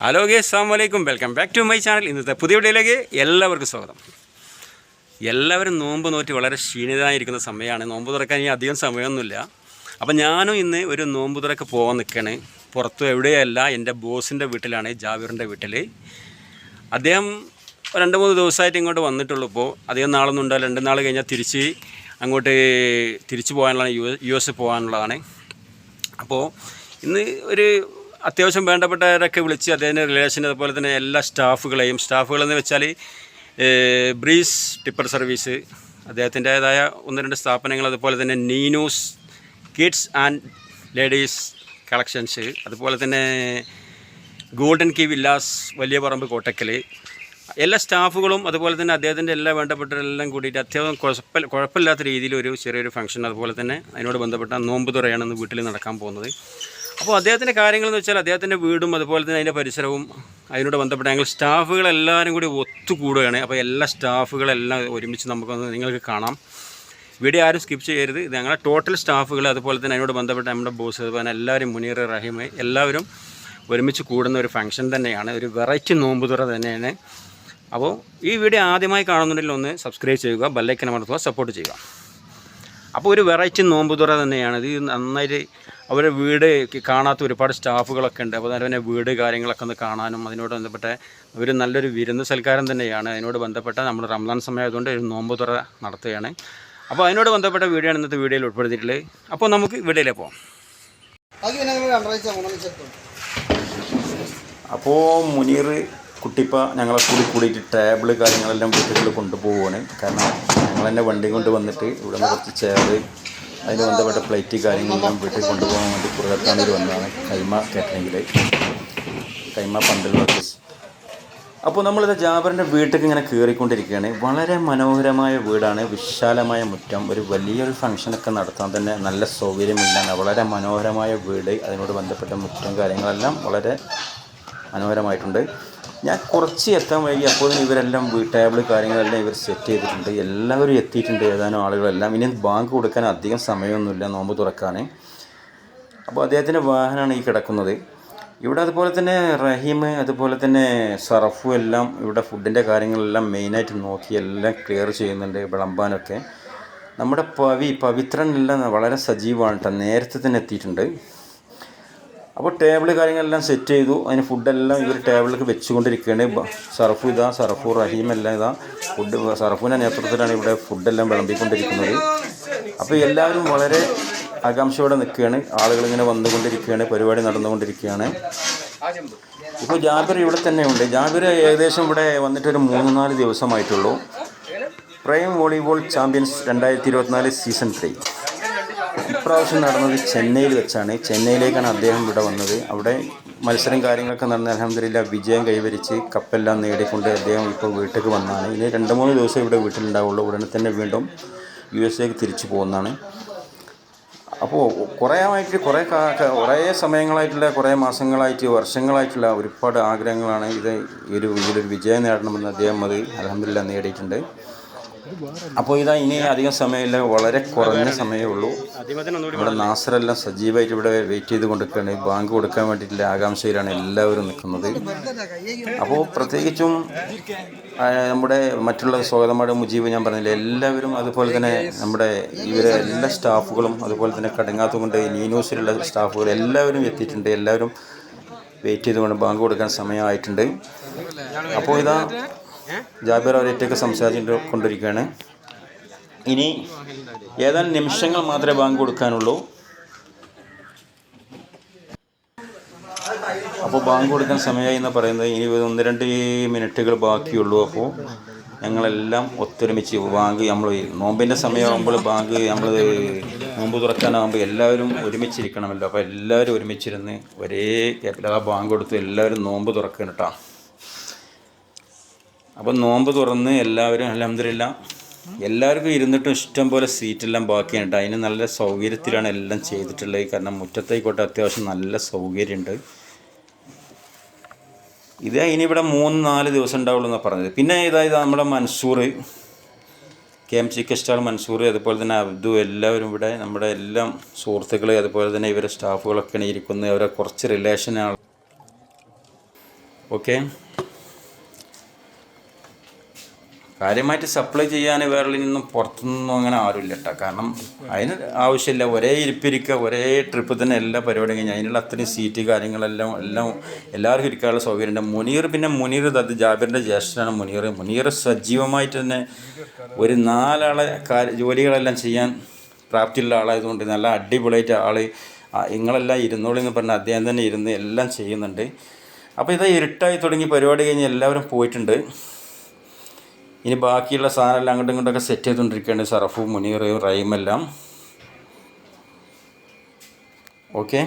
Hello ഗേ അസ്സാം വലൈക്കും welcome back to my channel ഇന്നത്തെ പുതിയ വീഡിയോയിലേക്ക് എല്ലാവർക്കും സ്വാഗതം. എല്ലാവരും നോമ്പ് നോറ്റി വളരെ ക്ഷീണിതരായിരിക്കുന്ന സമയമാണ്. നോമ്പ് തുറക്കാൻ ഇനി അധികം സമയമൊന്നുമില്ല. അപ്പം ഞാനും ഇന്ന് ഒരു നോമ്പ് തുറക്ക് പോകാൻ നിൽക്കുകയാണ് പുറത്ത് എവിടെയല്ല എന്റെ ബോസിന്റെ വീട്ടിലാണ് ജാവീറിന്റെ വീട്ടിൽ. അദ്ദേഹം രണ്ട് മൂന്ന് ദിവസമായിട്ട് ഇങ്ങോട്ട് വന്നിട്ടുള്ളൂ ഇപ്പോൾ. അധികം നാളൊന്നും ഉണ്ടോ രണ്ട് നാൾ കഴിഞ്ഞാൽ തിരിച്ച് അങ്ങോട്ട് തിരിച്ചു പോകാനുള്ളതാണ് യു യു എസ് പോകാനുള്ളതാണ്. അപ്പോൾ ഇന്ന് ഒരു അത്യാവശ്യം വേണ്ടപ്പെട്ടവരൊക്കെ വിളിച്ച് അദ്ദേഹത്തിന്റെ റിലേഷൻ അതുപോലെ തന്നെ എല്ലാ സ്റ്റാഫുകളെയും സ്റ്റാഫുകളെന്ന് വെച്ചാൽ ബ്രീസ് ടിപ്പർ സർവീസ് അദ്ദേഹത്തിന്റേതായ ഒന്ന് രണ്ട് സ്ഥാപനങ്ങൾ അതുപോലെ തന്നെ Neenus kids and ladies collections അതുപോലെ തന്നെ ഗോൾഡൻ കീ വില്ലാസ് വലിയ പറമ്പ് കോട്ടക്കൽ എല്ലാ സ്റ്റാഫുകളും അതുപോലെ തന്നെ അദ്ദേഹത്തിന്റെ എല്ലാ വേണ്ടപ്പെട്ടവരെല്ലാം കൂടിയിട്ട് അത്യാവശ്യം കുഴപ്പ കുഴപ്പമില്ലാത്ത രീതിയിൽ ഒരു ചെറിയൊരു ഫംഗ്ഷൻ അതുപോലെ തന്നെ അതിനോട് ബന്ധപ്പെട്ട നോമ്പ് തുറയാണ് വീട്ടിൽ നടക്കാൻ പോകുന്നത്. അപ്പോൾ അദ്ദേഹത്തിന്റെ കാര്യങ്ങളെന്ന് വെച്ചാൽ അദ്ദേഹത്തിന്റെ വീടും അതുപോലെ തന്നെ അതിന്റെ പരിസരവും അതിനോട് ബന്ധപ്പെട്ട ഞങ്ങൾ സ്റ്റാഫുകളെല്ലാവരും കൂടി ഒത്തുകൂടുകയാണ്. അപ്പോൾ എല്ലാ സ്റ്റാഫുകളെല്ലാം ഒരുമിച്ച് നമുക്കൊന്ന് നിങ്ങൾക്ക് കാണാം. വീഡിയോ ആരും സ്കിപ്പ് ചെയ്യരുത്. ഇത് ഞങ്ങളുടെ ടോട്ടൽ സ്റ്റാഫുകൾ അതുപോലെ തന്നെ അതിനോട് ബന്ധപ്പെട്ട നമ്മുടെ ബോസ് അതുപോലെ എല്ലാവരും മുനീർ റഹീം എല്ലാവരും ഒരുമിച്ച് കൂടുന്ന ഒരു ഫംഗ്ഷൻ തന്നെയാണ്. ഒരു വെറൈറ്റി നോമ്പുതുറ തന്നെയാണ്. അപ്പോൾ ഈ വീഡിയോ ആദ്യമായി കാണുന്നുണ്ടെങ്കിൽ ഒന്ന് സബ്സ്ക്രൈബ് ചെയ്യുക ബെല്ലൈക്കൻ അമർത്തുക സപ്പോർട്ട് ചെയ്യുക. അപ്പോൾ ഒരു വെറൈറ്റി നോമ്പുതുറ തന്നെയാണ്. ഇത് നന്നായിട്ട് അവരുടെ വീട് കാണാത്ത ഒരുപാട് സ്റ്റാഫുകളൊക്കെ ഉണ്ട്. അപ്പോൾ തന്നെ വീട് കാര്യങ്ങളൊക്കെ ഒന്ന് കാണാനും അതിനോട് ബന്ധപ്പെട്ട ഒരു നല്ലൊരു വിരുന്ന് സൽക്കാരം തന്നെയാണ്. അതിനോട് ബന്ധപ്പെട്ട നമ്മൾ റംസാൻ സമയമായതുകൊണ്ട് ഒരു നോമ്പുതുറ നടത്തുകയാണ്. അപ്പോൾ അതിനോട് ബന്ധപ്പെട്ട വീഡിയോ ആണ് ഇന്നത്തെ വീഡിയോയിൽ ഉൾപ്പെടുത്തിയിട്ടുള്ളത്. അപ്പോൾ നമുക്ക് വീഡിയോയിലേക്ക് പോവാം. അപ്പോൾ മുനീർ കുട്ടിപ്പ ഞങ്ങളെ കൂടി കൂടിയിട്ട് ടേബിൾ കാര്യങ്ങളെല്ലാം വീട്ടിൽ കൊണ്ടുപോവുകയാണ് കാരണം ഞങ്ങൾ തന്നെ വണ്ടി കൊണ്ട് വന്നിട്ട് ഇവിടെ നിന്ന് കുറച്ച് ചെയറ് അതിന് ബന്ധപ്പെട്ട പ്ലേറ്റ് കാര്യങ്ങളെല്ലാം വീട്ടിൽ കൊണ്ടുപോകാൻ വേണ്ടി കുറുകത്താനൂർ വന്നതാണ് കൈമ കാറ്ററിങ്ങിൽ കൈമ പന്തൽ വർക്കേഴ്സ് അപ്പോൾ നമ്മളിത് ജാബറിന്റെ വീട്ടിലേക്ക് ഇങ്ങനെ കയറിക്കൊണ്ടിരിക്കുകയാണ് വളരെ മനോഹരമായ വീടാണ്. വിശാലമായ മുറ്റം. ഒരു വലിയൊരു ഫംഗ്ഷനൊക്കെ നടത്താൻ തന്നെ നല്ല സൗകര്യമില്ലാണ് വളരെ മനോഹരമായ വീട്. അതിനോട് ബന്ധപ്പെട്ട മുറ്റം കാര്യങ്ങളെല്ലാം വളരെ മനോഹരമായിട്ടുണ്ട്. ഞാൻ കുറച്ച് എത്താൻ വൈകി. അപ്പോൾ ഇവരെല്ലാം ടേബിൾ കാര്യങ്ങളെല്ലാം ഇവർ സെറ്റ് ചെയ്തിട്ടുണ്ട്. എല്ലാവരും എത്തിയിട്ടുണ്ട്. ഏതാനും ആളുകളെല്ലാം. ഇനി ബാങ്ക് കൊടുക്കാൻ അധികം സമയമൊന്നുമില്ല. നോമ്പ് തുറക്കാൻ അപ്പോൾ അദ്ദേഹത്തിന്റെ വാഹനമാണ് ഈ കിടക്കുന്നത്. ഇവിടെ അതുപോലെ തന്നെ റഹീം അതുപോലെ തന്നെ സറഫും എല്ലാം ഇവിടെ ഫുഡിന്റെ കാര്യങ്ങളെല്ലാം മെയിനായിട്ട് നോക്കി എല്ലാം ക്ലിയർ ചെയ്യുന്നുണ്ട് വിളമ്പാനൊക്കെ. നമ്മുടെ പവി പവിത്രൻ എല്ലാം വളരെ സജീവമാണ് കേട്ടോ നേരത്തെ തന്നെ എത്തിയിട്ടുണ്ട്. അപ്പോൾ ടേബിൾ കാര്യങ്ങളെല്ലാം സെറ്റ് ചെയ്തു. അതിന് ഫുഡെല്ലാം ഇവർ ടേബിളിൽ വെച്ചുകൊണ്ടിരിക്കുകയാണ്. സർഫു ഇതാ സർഫു റഹീം എല്ലാം ഇതാ. ഫുഡ് സർഫുവിന്റെ നേതൃത്വത്തിലാണ് ഇവിടെ ഫുഡെല്ലാം വിളമ്പിക്കൊണ്ടിരിക്കുന്നത്. അപ്പോൾ എല്ലാവരും വളരെ ആകാംക്ഷയോടെ നിൽക്കുകയാണ്. ആളുകൾ ഇങ്ങനെ വന്നുകൊണ്ടിരിക്കുകയാണ്. പരിപാടി നടന്നുകൊണ്ടിരിക്കുകയാണ്. ഇപ്പോൾ ജാബിർ ഇവിടെ തന്നെയുണ്ട്. ജാബിർ ഏകദേശം ഇവിടെ വന്നിട്ട് ഒരു മൂന്ന് നാല് ദിവസമായിട്ടുള്ളൂ. പ്രൈം വോളിബോൾ ചാമ്പ്യൻസ് രണ്ടായിരത്തി ഇരുപത്തിനാല് സീസൺ ത്രീ. ഇപ്രാവശ്യം നടന്നത് ചെന്നൈയിൽ വെച്ചാണ്. ചെന്നൈയിലേക്കാണ് അദ്ദേഹം ഇവിടെ വന്നത്. അവിടെ മത്സരം കാര്യങ്ങളൊക്കെ നടന്ന് അലഹമില്ല വിജയം കൈവരിച്ച് കപ്പെല്ലാം നേടിക്കൊണ്ട് അദ്ദേഹം ഇപ്പോൾ വീട്ടിലേക്ക് വന്നതാണ് ഇനി രണ്ട് മൂന്ന് ദിവസം ഇവിടെ വീട്ടിലുണ്ടാവുള്ളൂ. ഉടനെ തന്നെ വീണ്ടും യു എസ് എക്ക് തിരിച്ചു പോകുന്നതാണ്. അപ്പോൾ കുറേ ആയിട്ട് കുറേ കുറേ സമയങ്ങളായിട്ടുള്ള കുറേ മാസങ്ങളായിട്ട് വർഷങ്ങളായിട്ടുള്ള ഒരുപാട് ആഗ്രഹങ്ങളാണ് ഇത് ഒരു ഇതിലൊരു വിജയം നേടണമെന്ന് അദ്ദേഹം അത് അലഹമില്ല നേടിയിട്ടുണ്ട്. അപ്പോൾ ഇതാ ഇനി അധികം സമയമില്ല വളരെ കുറഞ്ഞ സമയമേ ഉള്ളൂ ഇവിടെ നാസറെല്ലാം സജീവമായിട്ട് ഇവിടെ വെയിറ്റ് ചെയ്ത് കൊണ്ടിരിക്കുകയാണ്. ബാങ്ക് കൊടുക്കാൻ വേണ്ടിയിട്ടുള്ള ആകാംക്ഷയിലാണ് എല്ലാവരും നിൽക്കുന്നത്. അപ്പോൾ പ്രത്യേകിച്ചും നമ്മുടെ മറ്റുള്ള സ്വാഗതമായ മുജീബ് ഞാൻ പറഞ്ഞില്ല എല്ലാവരും അതുപോലെ തന്നെ നമ്മുടെ ഇവരെ എല്ലാ സ്റ്റാഫുകളും അതുപോലെ തന്നെ കടങ്ങാത്തുകൊണ്ട് ന്യൂനൂസിലുള്ള സ്റ്റാഫുകൾ എല്ലാവരും എത്തിയിട്ടുണ്ട്. എല്ലാവരും വെയിറ്റ് ചെയ്തുകൊണ്ട് ബാങ്ക് കൊടുക്കാൻ സമയമായിട്ടുണ്ട്. അപ്പോൾ ഇതാ ജാബിർ അവരേറ്റൊക്കെ സംസാരിച്ചു കൊണ്ടിരിക്കുകയാണ്. ഇനി ഏതാനും നിമിഷങ്ങൾ മാത്രമേ ബാങ്ക് കൊടുക്കാനുള്ളൂ. അപ്പോൾ ബാങ്ക് കൊടുക്കാൻ സമയമായി എന്ന് പറയുന്നത് ഇനി ഒന്ന് രണ്ട് മിനിറ്റുകൾ ബാക്കിയുള്ളൂ. അപ്പോൾ ഞങ്ങളെല്ലാം ഒത്തൊരുമിച്ച് ബാങ്ക് നമ്മൾ നോമ്പിന്റെ സമയമാകുമ്പോൾ ബാങ്ക് നമ്മൾ നോമ്പ് തുറക്കാനാകുമ്പോൾ എല്ലാവരും ഒരുമിച്ചിരിക്കണമല്ലോ. അപ്പോൾ എല്ലാവരും ഒരുമിച്ചിരുന്ന് ഒരേ ബാങ്ക് കൊടുത്ത് എല്ലാവരും നോമ്പ് തുറക്കണം കേട്ടോ. അപ്പം നോമ്പ് തുറന്ന് എല്ലാവരും അലഹമില്ല എല്ലാവർക്കും ഇരുന്നിട്ടും ഇഷ്ടം പോലെ സീറ്റെല്ലാം ബാക്കിയാണ് അതിന് നല്ല സൗകര്യത്തിലാണ് എല്ലാം ചെയ്തിട്ടുള്ളത്. കാരണം മുറ്റത്തേക്കോട്ടെ അത്യാവശ്യം നല്ല സൗകര്യമുണ്ട് ഇത് ഇനി ഇവിടെ മൂന്ന് നാല് ദിവസം ഉണ്ടാവുള്ളൂ എന്നാണ് പറഞ്ഞത്. പിന്നെ ഇതായത് നമ്മുടെ Mansoor K M chicken stall Mansoor അതുപോലെ തന്നെ അബ്ദു എല്ലാവരും ഇവിടെ നമ്മുടെ എല്ലാം സുഹൃത്തുക്കൾ അതുപോലെ തന്നെ ഇവരെ സ്റ്റാഫുകളൊക്കെയാണ് ഇരിക്കുന്നത്. അവരെ കുറച്ച് റിലേഷനാണ് ഓക്കെ കാര്യമായിട്ട് സപ്ലൈ ചെയ്യാൻ വേറെ നിന്നും പുറത്തുനിന്നും അങ്ങനെ ആരുമില്ല കേട്ടോ കാരണം അതിന് ആവശ്യമില്ല. ഒരേ ഇരിപ്പിരിക്കുക ഒരേ ട്രിപ്പ് തന്നെ എല്ലാ പരിപാടിയും കഴിഞ്ഞ് അതിനുള്ള അത്രയും സീറ്റ് കാര്യങ്ങളെല്ലാം എല്ലാം എല്ലാവർക്കും ഇരിക്കാനുള്ള സൗകര്യമുണ്ട് മുനീർ പിന്നെ മുനീർ അത് ജാബിറിന്റെ ജ്യേഷ്ഠനാണ് മുനീർ. മുനീർ സജീവമായിട്ട് തന്നെ ഒരു നാലാളെ ജോലികളെല്ലാം ചെയ്യാൻ പ്രാപ്തിയുള്ള ആളായതുകൊണ്ട് നല്ല അടിപൊളിയായിട്ട് ആൾ നിങ്ങളെല്ലാം ഇരുന്നോളി എന്ന് പറഞ്ഞാൽ അദ്ദേഹം തന്നെ ഇരുന്ന് എല്ലാം ചെയ്യുന്നുണ്ട്. അപ്പോൾ ഇത് ഇരുട്ടായി തുടങ്ങി പരിപാടി കഴിഞ്ഞ് എല്ലാവരും പോയിട്ടുണ്ട്. ഇനി ബാക്കിയുള്ള സാധനമെല്ലാം അങ്ങോട്ടും ഇങ്ങോട്ടൊക്കെ സെറ്റ് ചെയ്തുകൊണ്ടിരിക്കുകയാണ് സർഫു മുനീർ റൈമെല്ലാം ഓക്കെ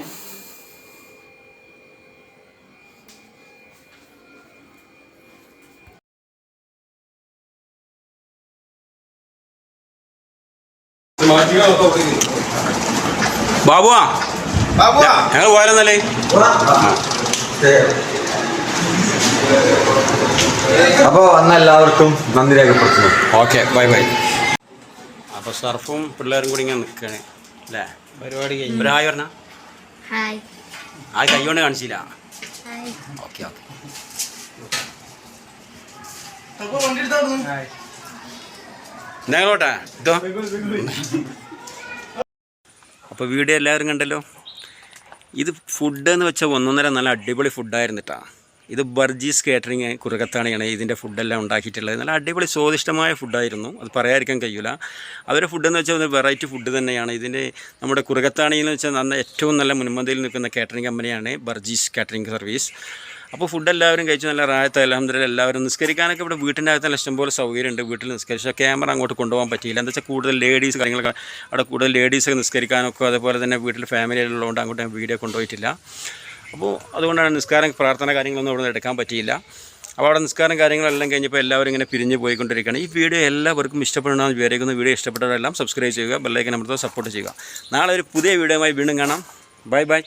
ബാബുവാ? ബാബുവാ. ഞങ്ങൾ പോയാലെന്നല്ലേ അപ്പോൾ വന്ന എല്ലാവർക്കും നന്ദി രേഖപ്പെടുത്തുന്നു. Okay bye bye. അപ്പോൾ സർഫും പിള്ളേരും കൂടി ഇങ്ങനെ നിൽക്കുകയാണ് അല്ലേ? പരിപാടി കഴിഞ്ഞു. ഒരു ഹായ് പറഞ്ഞ. ഹായ്. ആ കൈ കൊണ്ട് കാണിച്ചില്ല ഓക്കെ ഓക്കെ. ഞങ്ങളോട്ടെ ഇതോ. അപ്പോൾ വീഡിയോ എല്ലാവരും കണ്ടല്ലോ? ഇത് ഫുഡ് എന്ന് വെച്ചാൽ ഒന്നൊന്നര നല്ല അടിപൊളി ഫുഡായിരുന്നു കേട്ടോ ഇത് ബർജീസ് കേറ്ററിങ് കുറുകത്താണിയാണ് ഇതിന്റെ ഫുഡെല്ലാം ഉണ്ടാക്കിയിട്ടുള്ളത്. നല്ല അടിപൊളി സ്വാദിഷ്ടമായ ഫുഡായിരുന്നു. അത് പറയാതിരിക്കാൻ കഴിയില്ല അവരുടെ ഫുഡെന്ന് വെച്ചാൽ വെറൈറ്റി ഫുഡ് തന്നെയാണ്. ഇതിന്റെ നമ്മുടെ കുറുകത്താണിയിൽ എന്ന് വെച്ചാൽ നന്ന ഏറ്റവും നല്ല മുൻപന്തിയിൽ നിൽക്കുന്ന കേറ്ററിങ് കമ്പനിയാണ് ബർജീസ് കാറ്ററിംഗ് സർവീസ്. അപ്പോൾ ഫുഡ് എല്ലാവരും കഴിച്ചു നല്ല റായത്ത് അലഹമ്മദില്ല എല്ലാവരും നിസ്കരിക്കാനൊക്കെ ഇവിടെ വീട്ടിന്റെ അകത്ത് നല്ല ഇഷ്ടംപോലെ സൗകര്യമുണ്ട് വീട്ടിൽ നിസ്കരിച്ച. ക്യാമറ അങ്ങോട്ട് കൊണ്ടുപോകാൻ പറ്റിയില്ല. എന്താ വെച്ചാൽ കൂടുതൽ ലേഡീസ് കാര്യങ്ങളൊക്കെ അവിടെ കൂടുതൽ ലേഡീസ് നിസ്കരിക്കാനൊക്കെ അതുപോലെ തന്നെ വീട്ടിൽ ഫാമിലി ഉള്ളതുകൊണ്ട് അങ്ങോട്ട് വീഡിയോ കൊണ്ടുപോയിട്ടില്ല. അപ്പോൾ അതുകൊണ്ടാണ് നിസ്കാരം പ്രാർത്ഥന കാര്യങ്ങളൊന്നും അവിടെ എടുക്കാൻ പറ്റിയില്ല. അപ്പോൾ അവിടെ നിസ്കാരം കാര്യങ്ങളെല്ലാം കഴിഞ്ഞപ്പോൾ എല്ലാവരും ഇങ്ങനെ പിരിഞ്ഞ് പോയിക്കൊണ്ടിരിക്കുകയാണ്. ഈ വീഡിയോ എല്ലാവർക്കും ഇഷ്ടപ്പെടണമെന്ന് വിചാരിക്കുന്നു. വീഡിയോ ഇഷ്ടപ്പെട്ടവരെല്ലാം സബ്സ്ക്രൈബ് ചെയ്യുക ബെല്ലൈക്കൻ അമർത്തുക സപ്പോർട്ട് ചെയ്യുക. നാളെ ഒരു പുതിയ വീഡിയോയുമായി വീണ്ടും കാണാം. Bye bye